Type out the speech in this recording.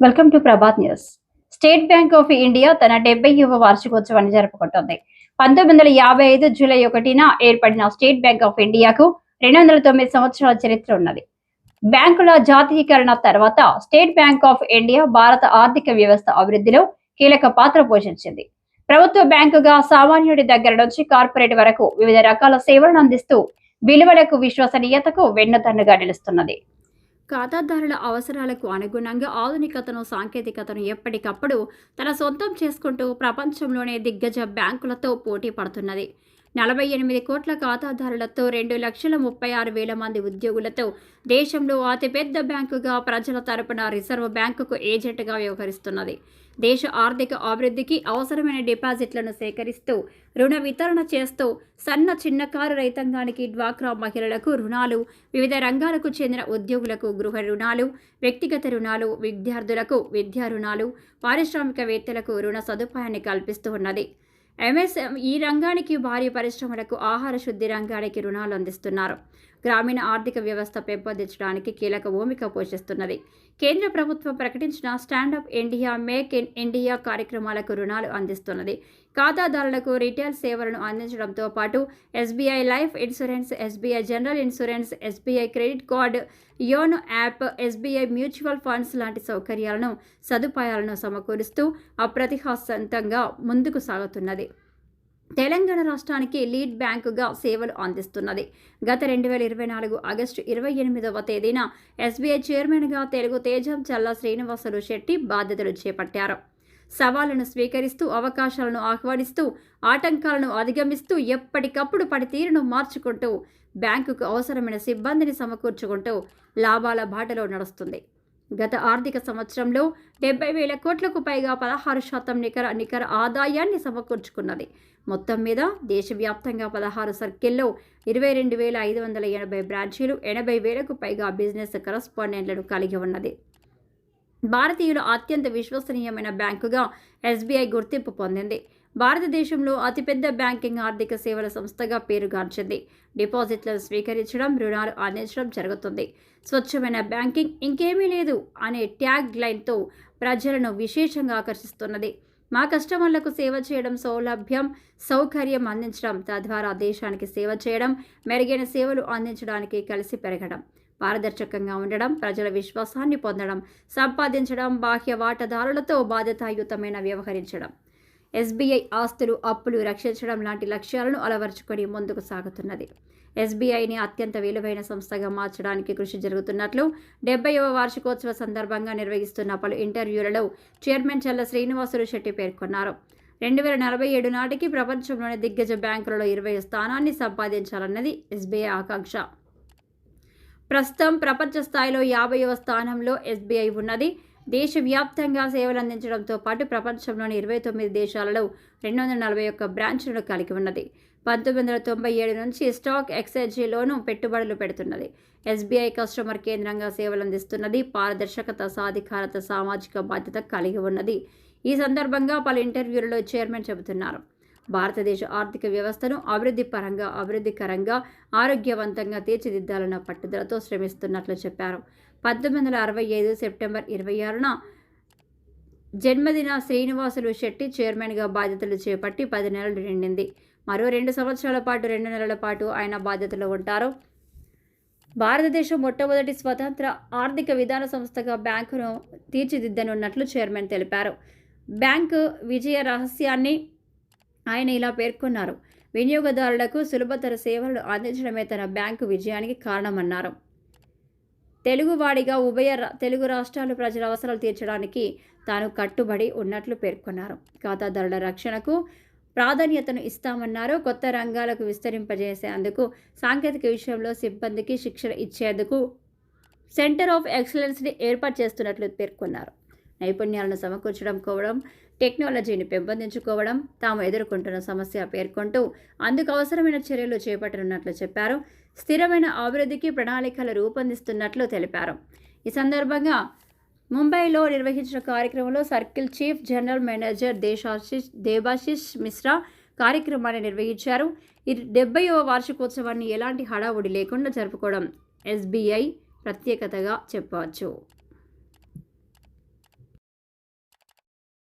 Welcome to Prabhat news State Bank of India తన డెబ్బైవ వార్షికోత్సవాన్ని జరుపుకుంటోంది. పంతొమ్మిది వందల యాభై ఐదు జూలై ఒకటిన ఏర్పడిన స్టేట్ బ్యాంక్ ఆఫ్ ఇండియాకు రెండు వందల తొమ్మిది సంవత్సరాల చరిత్ర ఉన్నది. బ్యాంకుల జాతీయకరణ తర్వాత స్టేట్ బ్యాంక్ ఆఫ్ ఇండియా భారత ఆర్థిక వ్యవస్థ అభివృద్ధిలో కీలక పాత్ర పోషించింది. ప్రభుత్వ బ్యాంకుగా సామాన్యుడి దగ్గర నుంచి కార్పొరేట్ వరకు వివిధ రకాల సేవలను అందిస్తూ విలువలకు విశ్వసనీయతకు వెన్నుదన్నుగా నిలుస్తున్నది. ఖాతాదారుల అవసరాలకు అనుగుణంగా ఆధునికతను సాంకేతికతను ఎప్పటికప్పుడు తన సొంతం చేసుకుంటూ ప్రపంచంలోనే దిగ్గజ బ్యాంకులతో పోటీ పడుతున్నది. నలభై ఎనిమిది కోట్ల ఖాతాదారులతో రెండు లక్షల ముప్పై ఆరు వేల మంది ఉద్యోగులతో దేశంలో అతిపెద్ద బ్యాంకుగా ప్రజల తరపున రిజర్వ్ బ్యాంకుకు ఏజెంట్గా వ్యవహరిస్తున్నది. దేశ ఆర్థిక అభివృద్ధికి అవసరమైన డిపాజిట్లను సేకరిస్తూ రుణ వితరణ చేస్తూ సన్న చిన్నకారు రైతాంగానికి డ్వాక్రా మహిళలకు రుణాలు వివిధ రంగాలకు చెందిన ఉద్యోగులకు గృహ రుణాలు వ్యక్తిగత రుణాలు విద్యార్థులకు విద్యా రుణాలు పారిశ్రామికవేత్తలకు రుణ సదుపాయాన్ని కల్పిస్తూ ఉన్నది. ఎంఎస్ఎం ఈ రంగానికి భారీ పరిశ్రమలకు ఆహార శుద్ధి రంగానికి రుణాలు అందిస్తున్నారు. గ్రామీణ ఆర్థిక వ్యవస్థ పెంపొందించడానికి కీలక భూమిక పోషిస్తున్నది. కేంద్ర ప్రభుత్వం ప్రకటించిన stand up India make in India కార్యక్రమాలకు రుణాలు అందిస్తున్నది. ఖాతాదారులకు రిటైల్ సేవలను అందించడంతో పాటు SBI life insurance SBI general insurance SBI credit card YONO app SBI mutual funds లాంటి సౌకర్యాలను సదుపాయాలను సమకూరుస్తూ అప్రతిహాసంతంగా ముందుకు సాగుతున్నది. తెలంగాణ రాష్ట్రానికి లీడ్ బ్యాంకుగా సేవలు అందిస్తున్నది. గత రెండు వేల ఇరవై నాలుగు ఆగస్టు ఇరవై ఎనిమిదవ తేదీన ఎస్బీఐ చైర్మన్గా తెలుగు తేజం చల్లా శ్రీనివాసులు శెట్టి బాధ్యతలు చేపట్టారు. సవాళ్ళను స్వీకరిస్తూ అవకాశాలను ఆహ్వానిస్తూ ఆటంకాలను అధిగమిస్తూ ఎప్పటికప్పుడు పనితీరును మార్చుకుంటూ బ్యాంకుకు అవసరమైన సిబ్బందిని సమకూర్చుకుంటూ లాభాల బాటలో నడుస్తుంది. గత ఆర్థిక సంవత్సరంలో డెబ్బై వేల కోట్లకు పైగా పదహారు శాతం నికర నికర ఆదాయాన్ని సమకూర్చుకున్నది. మొత్తం మీద దేశవ్యాప్తంగా పదహారు సర్కిల్లో ఇరవై రెండు వేల ఐదు వందల ఎనభై బ్రాంచీలు ఎనభై వేలకు పైగా బిజినెస్ కరస్పాండెంట్లను కలిగి ఉన్నది. భారతీయుల అత్యంత విశ్వసనీయమైన బ్యాంకుగా ఎస్బీఐ గుర్తింపు పొందింది. భారతదేశంలో అతిపెద్ద బ్యాంకింగ్ ఆర్థిక సేవల సంస్థగా పేరుగాంచింది. డిపాజిట్లను స్వీకరించడం రుణాలు అందించడం జరుగుతుంది. స్వచ్ఛమైన బ్యాంకింగ్ ఇంకేమీ లేదు అనే ట్యాగ్ లైన్తో ప్రజలను విశేషంగా ఆకర్షిస్తున్నది. మా కస్టమర్లకు సేవ చేయడం సౌలభ్యం సౌకర్యం అందించడం తద్వారా దేశానికి సేవ చేయడం మెరుగైన సేవలు అందించడానికి కలిసి పెరగడం పారదర్శకంగా ఉండడం ప్రజల విశ్వాసాన్ని పొందడం సంపాదించడం బాహ్య వాటాదారులతో బాధ్యతాయుతమైన వ్యవహరించడం. ఎస్బీఐ ఆస్తులు అప్పులు రక్షించడం లాంటి లక్ష్యాలను అలవరుచుకొని ముందుకు సాగుతున్నది. ఎస్బీఐని అత్యంత విలువైన సంస్థగా మార్చడానికి కృషి జరుగుతున్నట్లు డెబ్బైవ వార్షికోత్సవ సందర్భంగా నిర్వహిస్తున్న పలు ఇంటర్వ్యూలలో చైర్మన్ చల్ల శ్రీనివాసులు శెట్టి పేర్కొన్నారు. రెండు వేల నలభై ఏడు నాటికి ప్రపంచంలోని దిగ్గజ బ్యాంకులలో ఇరవై స్థానాన్ని సంపాదించాలన్నది ఎస్బీఐ ఆకాంక్ష. ప్రస్తుతం ప్రపంచ స్థాయిలో యాభైవ స్థానంలో ఎస్బీఐ ఉన్నది. దేశవ్యాప్తంగా సేవలు అందించడంతో పాటు ప్రపంచంలోని ఇరవై తొమ్మిది దేశాలలో రెండు వందల నలభై ఒక్క బ్రాంచ్లను కలిగి ఉన్నది. పంతొమ్మిది వందల తొంభై ఏడు నుంచి స్టాక్ ఎక్స్చేంజీలోనూ పెట్టుబడులు పెడుతున్నది. ఎస్బీఐ కస్టమర్ కేంద్రంగా సేవలు అందిస్తున్నది పారదర్శకత సాధికారత సామాజిక బాధ్యత కలిగి ఉన్నది. ఈ సందర్భంగా పలు ఇంటర్వ్యూలలో చైర్మన్ చెబుతున్నారు. భారతదేశ ఆర్థిక వ్యవస్థను అభివృద్ధి పరంగా అభివృద్ధికరంగా ఆరోగ్యవంతంగా తీర్చిదిద్దాలన్న పట్టుదలతో శ్రమిస్తున్నట్లు చెప్పారు. పంతొమ్మిది వందల అరవై ఐదు సెప్టెంబర్ ఇరవై ఆరున జన్మదిన శ్రీనివాసులు శెట్టి చైర్మన్గా బాధ్యతలు చేపట్టి పది నెలలు నిండింది. మరో రెండు సంవత్సరాల పాటు రెండు నెలల పాటు ఆయన బాధ్యతలో ఉంటారు. భారతదేశం మొట్టమొదటి స్వతంత్ర ఆర్థిక విధాన సంస్థగా బ్యాంకును తీర్చిదిద్దనున్నట్లు చైర్మన్ తెలిపారు. బ్యాంకు విజయ రహస్యాన్ని ఆయన ఇలా పేర్కొన్నారు. వినియోగదారులకు సులభతర సేవలను అందించడమే తన బ్యాంకు విజయానికి కారణమన్నారు. తెలుగువాడిగా ఉభయ తెలుగు రాష్ట్రాలు ప్రజల అవసరాలు తీర్చడానికి తాను కట్టుబడి ఉన్నట్లు పేర్కొన్నారు. ఖాతాదారుల రక్షణకు ప్రాధాన్యతను ఇస్తామన్నారు. కొత్త రంగాలకు విస్తరింపజేసేందుకు సాంకేతిక విషయంలో సిబ్బందికి శిక్షణ ఇచ్చేందుకు సెంటర్ ఆఫ్ ఎక్సలెన్స్ని ఏర్పాటు చేస్తున్నట్లు పేర్కొన్నారు. నైపుణ్యాలను సమకూర్చడం కోవడం టెక్నాలజీని పెంపొందించుకోవడం తాము ఎదుర్కొంటున్న సమస్య పేర్కొంటూ అందుకు అవసరమైన చర్యలు చేపట్టనున్నట్లు చెప్పారు. స్థిరమైన అభివృద్ధికి ప్రణాళికలు రూపొందిస్తున్నట్లు తెలిపారు. ఈ సందర్భంగా ముంబైలో నిర్వహించిన కార్యక్రమంలో circle chief general manager Deshashish Debashish Mishra కార్యక్రమాన్ని నిర్వహించారు. ఈ డెబ్బైవ వార్షికోత్సవాన్ని ఎలాంటి హడావుడి లేకుండా జరుపుకోవడం ఎస్బీఐ ప్రత్యేకతగా చెప్పవచ్చు.